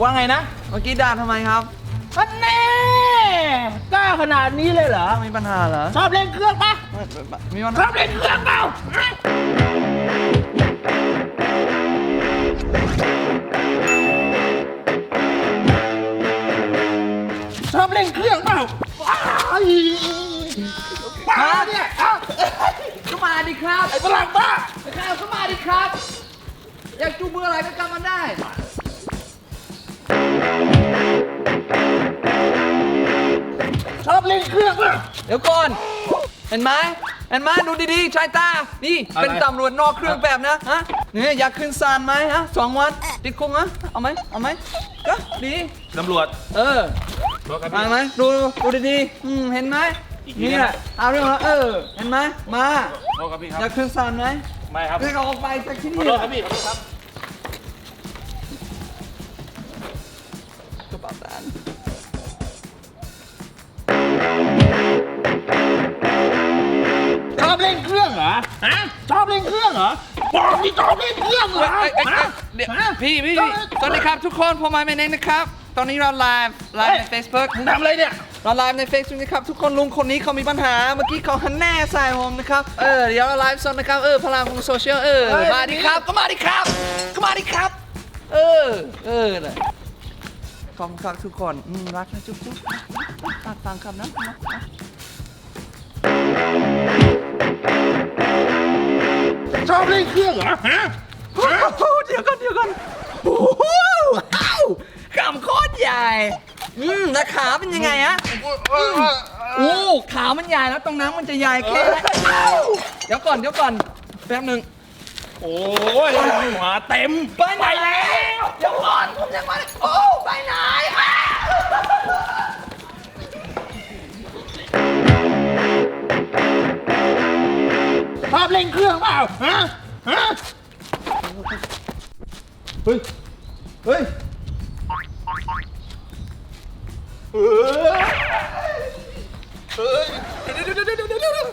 ว่าไงนะ เมื่อกี้ด่าทำไมครับอันแน่กล้าขนาดนี้เลยเหรอ มีปัญหาเหรอชอบเล่นเครื่องปะไม่ไม่มีปัญชหาอบเล่นเครื่องเปล่าฮะชอบเล่นเครื่องเปล่าว้ายบ้าเนี่ยเอ้าก็มาดิครับไอ้ฝรั่งบ้าไอ้ข้าวก็มาดิครับ อยากจูบเบอร์อะไรก็กำมันได้ เล่นเครื่องเปล่าเดี๋ยวก่อน เห็นไหมเห็นไหมดูดีๆชายตา นี่อะไรเป็นตำรวจนอกเครื่องแบบนะฮะนี่อยากขึ้นศาลไหมฮะสองวันติดคุกฮะเอาไหมเอาไหมก็ดีตำรวจเออรถครับมาพี่ ไหมดูดูดีๆอืมเห็นไหมอีกทีนี่ได้แหไหมละเอาเรื่องแล้วเออ เห็นไหมมารถครับพี่คอรัยาบกขึ้นศาลไหมไม่ครับให้เขาออกไปจากที่ขอนี่ โทษครับพี่ขอโทษครับ ล่นเครื่องเหรอฮะชอบเล่นเครื่องเหรอบอกที่ชอบเล่นเครื่องเหรอเอ้ยเอ้ยเอ้ยฮะเดี๋ยวฮะพี่พี่พี่สวัสดีครับทุกคนผมไมค์เมเน่นะครับ ตอนนี้เราไลฟ์ไลฟ์ใน Facebook มึงทำอะไรเนี่ยเราไลฟ์ใน Facebook นะครับทุกคนลุงคนนี้เขามีปัญหาเมื่อกี้เขาหันแน่ใส่ผมนะครับเออเดี๋ยวเราไลฟ์สดนะครับเออพลังของโซเชียลเออเฮ้ยมาดิครับก็มาดิครับก็มาดิครับ เออเออเลยขอบคุณครับทุกคนอืมรักนะจุ๊บจุ๊บรักฟังคำนะนะนะ ชอบเล่นเครื่องเหรอฮะโอ้โหเดี๋ยวก่อนเดี๋ยวก่อนโอ้โหอ้าวกำโคตรใหญ่ อืมแล้วขาเป็นยังไงฮะโอ้ขามันใหญ่แล้วตรงนั้นมันจะใหญ่แค่ไหนเดี๋ยวก่อนเดี๋ยวก่อนแป๊บหนึ่งโอ้ยหัวเต็มไปไหนแล้วเดี๋ยวก่อนผมยังไม่โอ้ไปไหนอ้า ชอบเล่นเครื่องเปล่าฮะฮะเฮ้ย เฮ้ยเฮ้ยเฮ้ยเดี๋ยวเดี๋ยวเดี๋ยวเดี๋ยวเดี๋ยวเดี๋ยว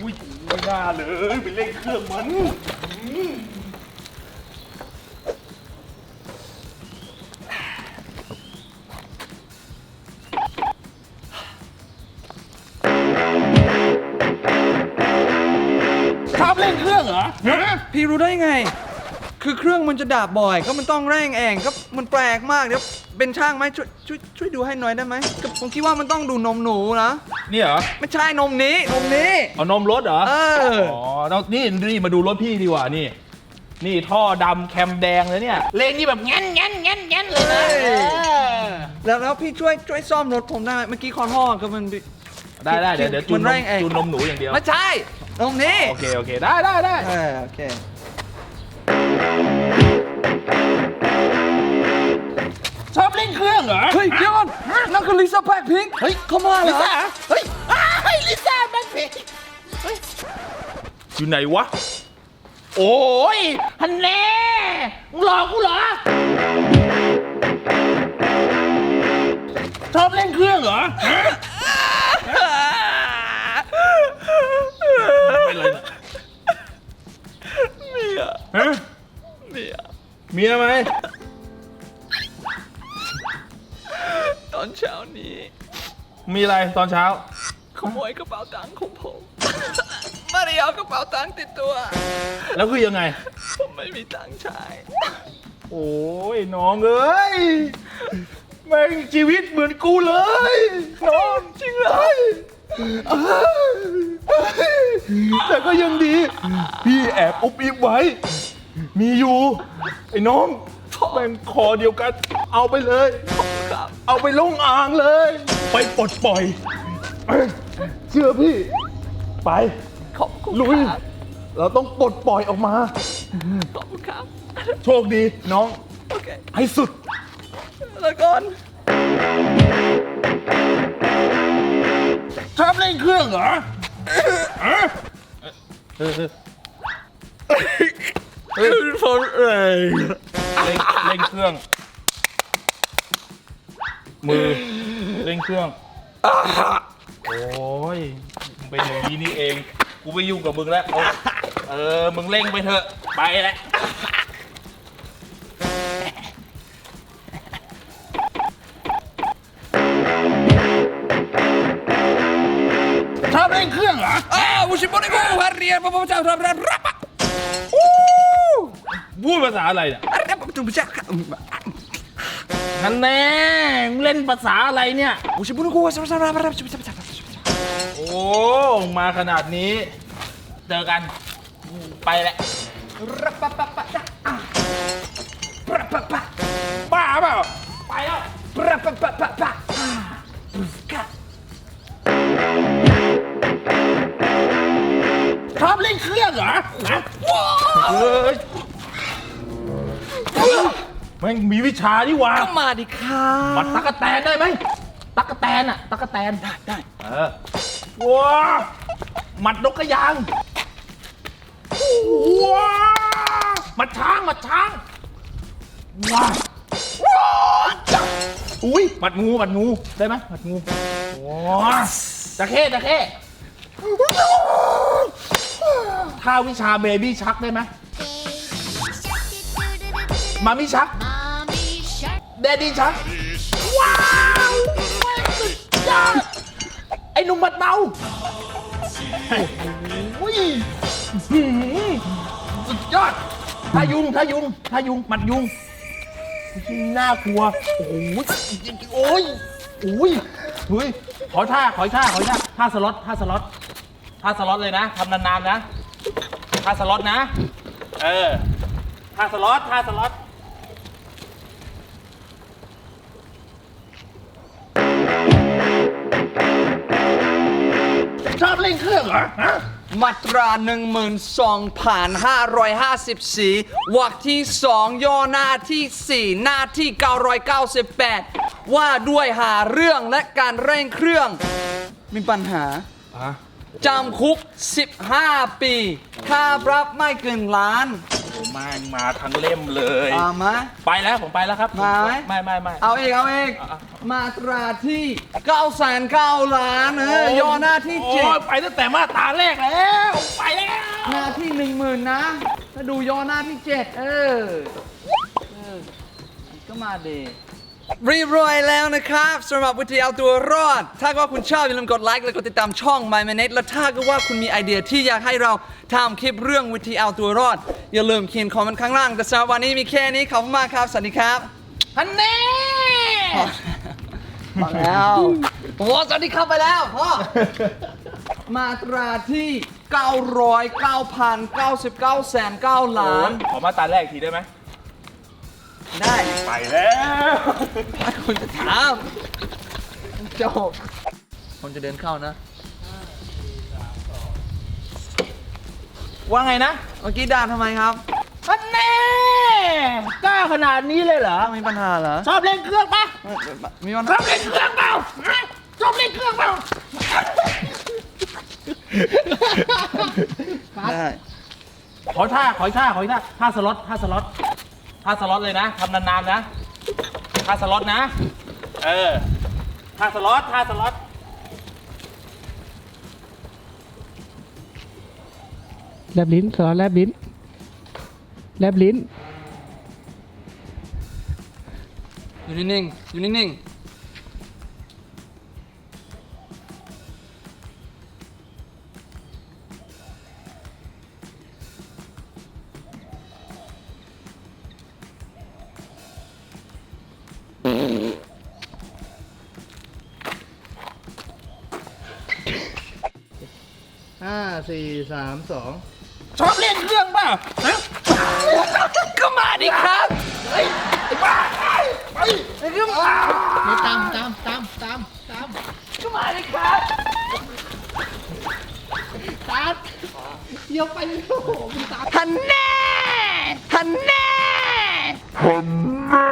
อุ้ยไม่น่าเลยไปเล่นเครื่องมัน พี่รู้ได้ไง คือเครื่องมันจะดับบ่อย ก็มันต้องแรงแองก็มันแปลกมากเดี๋ยวเป็นช่างไหมช่วยช่วยช่วยดูให้หน่อยได้ไหมก็ผมคิดว่ามันต้องดูนมหนูนะนี่เหรอไม่ใช่นมนี้นมนี้ เอานมรถเหรอเออ อ๋อแล้วนี่นี่มาดูรถพี่ดีกว่านี่ นี่ท่อดำแคมแดงเลยเนี่ยเลนนี่แบบงั้นงั้นงั้นงั้นเลยนะเฮ้ยเออแล้วแล้วพี่ช่วยช่วยซ่อมรถผมได้ไหมเมื่อกี้คอนท่อก็มัน ได้ได้เดี๋ยวเดี๋ยวจูนมันนแรมงเองจูนนมหนูอย่างเดียวไม่ใช่นมนี้โอเคโอเคได้ได้ได้เออโอเคชอบเล่นเครื่องเหรอเฮ้ยเดี๋ยวก่อนนั่นคือลิซ่าแบ็คพิงค์เฮ้ยเข้ามาเหรลิอซ่าเฮ้ยอ้าวเฮ้ยลิซ่าแบ็คพิงอยู่ไหนวะโอ้ยฮันแน่มึงหลอกกูเหรอชอบเล่นเครื่องเหรอฮะเป็นไรเนี่ย เมีย ฮะ เมีย เมียไหม ตอนเช้านี้มีอะไรตอนเช้า ขโมยกระเป๋าตังค์ของผม ไม่ได้เอากระเป๋าตังค์ติดตัว แล้วคือยังไง ผมไม่มีตังค์ใช้ โอ้ยน้องเอ้ยแม่งชีวิตเหมือนกูเลยน้องจริงเลยแต่ก็ยังดี พี่แอบอุบอิบไว้ มีอยู่ ไอ้น้องแม่งคอเดียวกัน เอาไปเลยครับเอาไปลงอ่างเลย ไปปลดปล่อยเอ้ยเชื่อพี่ ไป ขอบคุณลุย ครับเราต้องปลดปล่อยออกมา ขอบคุณครับ โชคดีน้อง โอเคให้สุด แล้วก่อน ชอบเล่นเครื่องเหรอ เล่นโซนเองเล่นเครื่อง มือเล่นเครื่อง โอ้ยมึงเป็นอย่างนี้นี่เอง กูไม่ยุ่งกับมึงแล้วเออมึงเล่งไปเถอะ ไปแล้วชอบเล่นเครื่องเหรออ้าวชิบุนิโกฮาเรียนพระพุอธเจ้าทำรับ จะนั่นแน่มึงเล่นภาษาอะไรเนี่ย โอ้ชิบุนกูสับสับรับรับจุบจะจะโอ้มาขนาดนี้ เจอกันไปแหละรับปะปะปะจะรับปะปะบ้าเปล่าไปแล้วรับปะปะปะปะกะชอบเล่นเครื่องเหรอฮะเฮ้ย แมันมีวิชาที่วาก็มาดิค่ะมัดตักกะแตนได้ไหมตักกะแตนอะตักกะแตนได้ได้เออว้ามัดนกกระยางว้ามัดช้างมัดช้างว้าว้าจับอุ้ยมัดงูมัดงูได้ไหมมัดงูว้าตะเข้ตะเข้ถ้าวิชาเบบี้ชักได้ไหม มามิชัก Mommy shark. เดดดี้ชัก ว้าวสุดยอดไอ้หนุ่มบัดเมาโอ้โหหืมสุดยอดทายุงทายุงทายุงหมัดยุงน่ากลัว โอ้โหโอ้ยโอ้ยเฮ้ยขอท่าขอท่าขอท่าท่าสล็อตท่าสล็อตท่าสล็อตเลยนะทำนานๆนะท่าสล็อตนะ เออท่าสล็อตท่าสล็อต ชอบเล่นเครื่องเหรอฮะมาตรา 1 2 554วรรคที่ 2 ย่อหน้าที่ 4 หน้าที่ 998 ว่าด้วยหาเรื่องและการเร่งเครื่อง มีปัญหาอะจำคุก 15 ปีค่าปรับไม่เกินล้าน โอ้มามาทั้งเล่มเลย เอามา ไปแล้วผมไปแล้วครับมาไหม ไม่ไม่ไม่ เอาเอกเอาเอกอะมาตราที่9 9 0ล้านเออย่อหน้าที่โอ้ยไปตั้งแต่มาตราแรกแล้ว ไปแล้ว7หน้าที่10,000นะถ้าดูย่อหน้าที่7เออเออก็มาเดเรียบร้อยแล้วนะครับสำหรับวิธีเอาตัวรอด ถ้าว่าคุณชอบอย่าลืมกดไลค์และกดติดตามช่อง My Minute และถ้าก็ว่าคุณมีไอเดียที่อยากให้เราทำคลิปเรื่องวิธีเอาตัวรอด อย่าลืมเขียนคอมเมนต์ข้างล่างแต่สำหรับวันนี้มีแค่นี้ขอบคุณมากครับสวัสดีครับฮันแน่พอแล้วโอ้สวัสดีครับไปแล้วพ่อมาตราที่ 909,099แสน9ล้าน ขอมาตราแรกอีกทีได้ไหม ได้ ไปแล้วถ้าคุณจะถามจบผมจะเดินเข้านะ ว่าไงนะ เมื่อกี้ด่าทำไมครับฮันแน่กล้าขนาดนี้เลยเหรอ มีปัญหาเหรอ ชอบเล่นเครื่องปะมีปัญชหาอบเล่นเครื่องเปล่าฮะชอบเล่นเครื่องเปล่า ได้ ขอท่า ขอท่า ขอท่าท่าสล็อตท่าสล็อต ท่าสล็อตเลยนะทำนานๆนะท่าสล็อตนะ เออท่าสล็อตท่าสล็อตแลบลิ้นสอนแลบลิ้นแลบลิ้นอยู่นิ่งๆอยู่นิ่งๆ ห้าสี่สามสองชอบเล่นเครื่องเปล่าฮะก็มาดิครับไอ้บ้าไปไปตามตามตามตามตามก็มาดิครับตามเดี๋ยวไปโอ้โหมึงตามทันแน่ทันแน่ฮันแน่